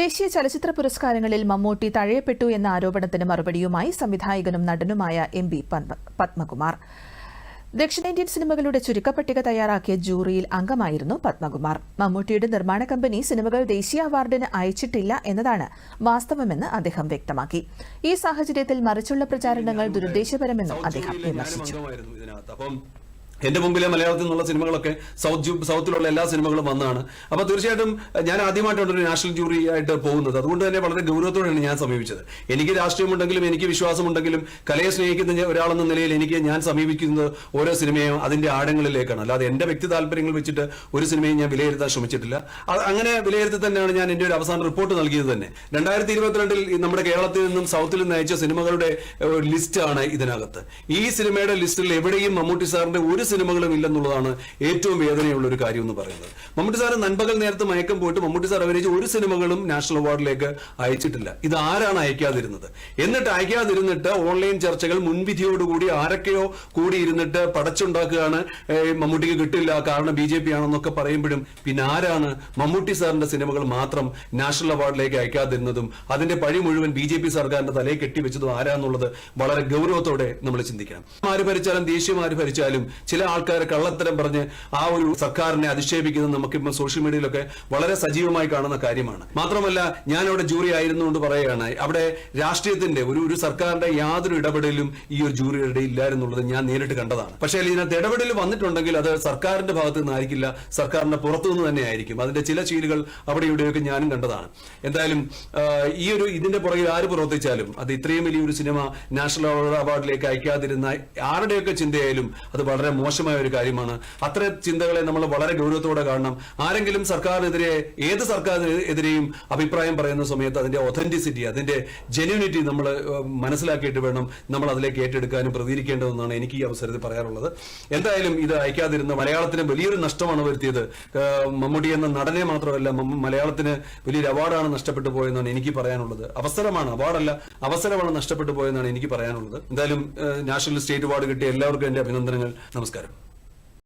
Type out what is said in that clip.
ദേശീയ ചലച്ചിത്ര പുരസ്കാരങ്ങളിൽ മമ്മൂട്ടി തഴയപ്പെട്ടു എന്ന ആരോപണത്തിന് മറുപടിയുമായി സംവിധായകനും നടനുമായ എം ബി പത്മകുമാർ. ദക്ഷിണേന്ത്യൻ സിനിമകളുടെ ചുരുക്കപ്പട്ടിക തയ്യാറാക്കിയ ജൂറിയിൽ അംഗമായിരുന്നു പത്മകുമാർ. മമ്മൂട്ടിയുടെ നിർമ്മാണ കമ്പനി സിനിമകൾ ദേശീയ അവാർഡിന് അയച്ചിട്ടില്ല എന്നതാണ് വാസ്തവമെന്ന് അദ്ദേഹം വ്യക്തമാക്കി. ഈ സാഹചര്യത്തിൽ മറിച്ചുള്ള പ്രചാരണങ്ങൾ ദുരുദ്ദേശപരമെന്നും അദ്ദേഹം വിമർശിച്ചു. എന്റെ മുമ്പിലെ മലയാളത്തിൽ നിന്നുള്ള സിനിമകളൊക്കെ സൗത്ത് സൗത്തിലുള്ള എല്ലാ സിനിമകളും വന്നാണ്. അപ്പൊ തീർച്ചയായിട്ടും ഞാൻ ആദ്യമായിട്ടാണ് ഒരു നാഷണൽ ജൂറി ആയിട്ട് പോകുന്നത്. അതുകൊണ്ട് തന്നെ വളരെ ഗൗരവത്തോടെയാണ് ഞാൻ സമീപിച്ചത്. എനിക്ക് രാഷ്ട്രീയമുണ്ടെങ്കിലും എനിക്ക് വിശ്വാസമുണ്ടെങ്കിലും കലയെ സ്നേഹിക്കുന്ന ഒരാളെന്ന നിലയിൽ എനിക്ക് ഞാൻ സമീപിക്കുന്നത് ഓരോ സിനിമയും അതിന്റെ ആഴങ്ങളിലേക്കാണ്. അല്ലാതെ എന്റെ വ്യക്തി താല്പര്യങ്ങൾ വെച്ചിട്ട് ഒരു സിനിമയും ഞാൻ വിലയിരുത്താൻ ശ്രമിച്ചിട്ടില്ല. അങ്ങനെ വിലയിരുത്തി തന്നെയാണ് ഞാൻ എന്റെ ഒരു അവസാന റിപ്പോർട്ട് നൽകിയത് തന്നെ. രണ്ടായിരത്തി ഇരുപത്തിരണ്ടിൽ നമ്മുടെ കേരളത്തിൽ നിന്നും സൗത്തിൽ നിന്ന് അയച്ച സിനിമകളുടെ ലിസ്റ്റാണ് ഇതിനകത്ത്. ഈ സിനിമയുടെ ലിസ്റ്റിൽ എവിടെയും മമ്മൂട്ടി സാറിന്റെ ഒരു സിനിമകളും ഇല്ലെന്നുള്ളതാണ് ഏറ്റവും വേദനയുള്ള ഒരു കാര്യം എന്ന് പറയുന്നത്. മമ്മൂട്ടി സാർ നൻപകൽ നേരത്തെ മയക്കം പോയിട്ട് മമ്മൂട്ടി സാർ അഭിനയിച്ച ഒരു സിനിമകളും നാഷണൽ അവാർഡിലേക്ക് അയച്ചിട്ടില്ല. ഇത് ആരാണ് അയക്കാതിരുന്നത്? എന്നിട്ട് അയക്കാതിരുന്നിട്ട് ഓൺലൈൻ ചർച്ചകൾ മുൻവിധിയോടുകൂടി ആരൊക്കെയോ കൂടി ഇരുന്നിട്ട് പടച്ചുണ്ടാക്കുകയാണ് മമ്മൂട്ടിക്ക് കിട്ടില്ല കാരണം ബി ജെ പി ആണെന്നൊക്കെ പറയുമ്പോഴും പിന്നെ ആരാണ് മമ്മൂട്ടി സാറിന്റെ സിനിമകൾ മാത്രം നാഷണൽ അവാർഡിലേക്ക് അയക്കാതിരുന്നതും അതിന്റെ പഴി മുഴുവൻ ബി ജെ പി സർക്കാരിന്റെ തലയെ കെട്ടിവെച്ചതും ആരാന്നുള്ളത് വളരെ ഗൗരവത്തോടെ നമ്മൾ ചിന്തിക്കണം. ആര് ഭരിച്ചാലും ദേശീയം ആര് ഭരിച്ചാലും ചില ആൾക്കാർ കള്ളത്തരം പറഞ്ഞ് ആ ഒരു സർക്കാരിനെ അധിക്ഷേപിക്കുന്നത് നമുക്കിപ്പോൾ സോഷ്യൽ മീഡിയയിലൊക്കെ വളരെ സജീവമായി കാണുന്ന കാര്യമാണ്. മാത്രമല്ല ഞാൻ അവിടെ ജൂറി ആയിരുന്നുകൊണ്ട് പറയുകയാണ് അവിടെ രാഷ്ട്രീയത്തിന്റെ ഒരു ഒരു സർക്കാരിന്റെ യാതൊരു ഇടപെടലും ഈ ഒരു ജൂറിയുടെ ഇല്ലായിരുന്നുള്ളത് ഞാൻ നേരിട്ട് കണ്ടതാണ്. പക്ഷേ ഇതിനകത്ത് ഇടപെടൽ വന്നിട്ടുണ്ടെങ്കിൽ അത് സർക്കാരിന്റെ ഭാഗത്തു നിന്നായിരിക്കില്ല സർക്കാരിന്റെ പുറത്തു നിന്ന് തന്നെ ആയിരിക്കും. അതിന്റെ ചില ശീലുകൾ അവിടെ ഇവിടെയൊക്കെ ഞാനും കണ്ടതാണ്. എന്തായാലും ഈ ഒരു ഇതിന്റെ പുറകിൽ ആര് പ്രവർത്തിച്ചാലും അത് ഇത്രയും വലിയൊരു സിനിമ നാഷണൽ അവാർഡിലേക്ക് അയക്കാതിരുന്ന ആരുടെയൊക്കെ ചിന്തയായാലും അത് വളരെ മോശമായ ഒരു കാര്യമാണ്. അത്തരം ചിന്തകളെ നമ്മൾ വളരെ ഗൗരവത്തോടെ കാണണം. ആരെങ്കിലും സർക്കാരിനെതിരെ ഏത് സർക്കാരിനെതിരെയും അഭിപ്രായം പറയുന്ന സമയത്ത് അതിന്റെ ഒതന്റിസിറ്റി അതിന്റെ ജെന്യൂനിറ്റി നമ്മൾ മനസ്സിലാക്കിയിട്ട് വേണം നമ്മൾ അതിലേക്ക് ഏറ്റെടുക്കാനും പ്രതികരിക്കേണ്ടതെന്നാണ് എനിക്ക് ഈ അവസരത്തിൽ പറയാനുള്ളത്. എന്തായാലും ഇത് അയക്കാതിരുന്ന മലയാളത്തിന് വലിയൊരു നഷ്ടമാണ് വരുത്തിയത്. മമ്മൂട്ടി എന്ന നടനെ മാത്രമല്ല മലയാളത്തിന് വലിയൊരു അവാർഡാണ് നഷ്ടപ്പെട്ടു പോയെന്നാണ് എനിക്ക് പറയാനുള്ളത്. അവസരമാണ് അവാർഡല്ല അവസരമാണ് നഷ്ടപ്പെട്ടു പോയെന്നാണ് എനിക്ക് പറയാനുള്ളത്. എന്തായാലും നാഷണൽ സ്റ്റേറ്റ് അവാർഡ് കിട്ടിയ എല്ലാവർക്കും എന്റെ അഭിനന്ദനങ്ങൾ. നമസ്കാരം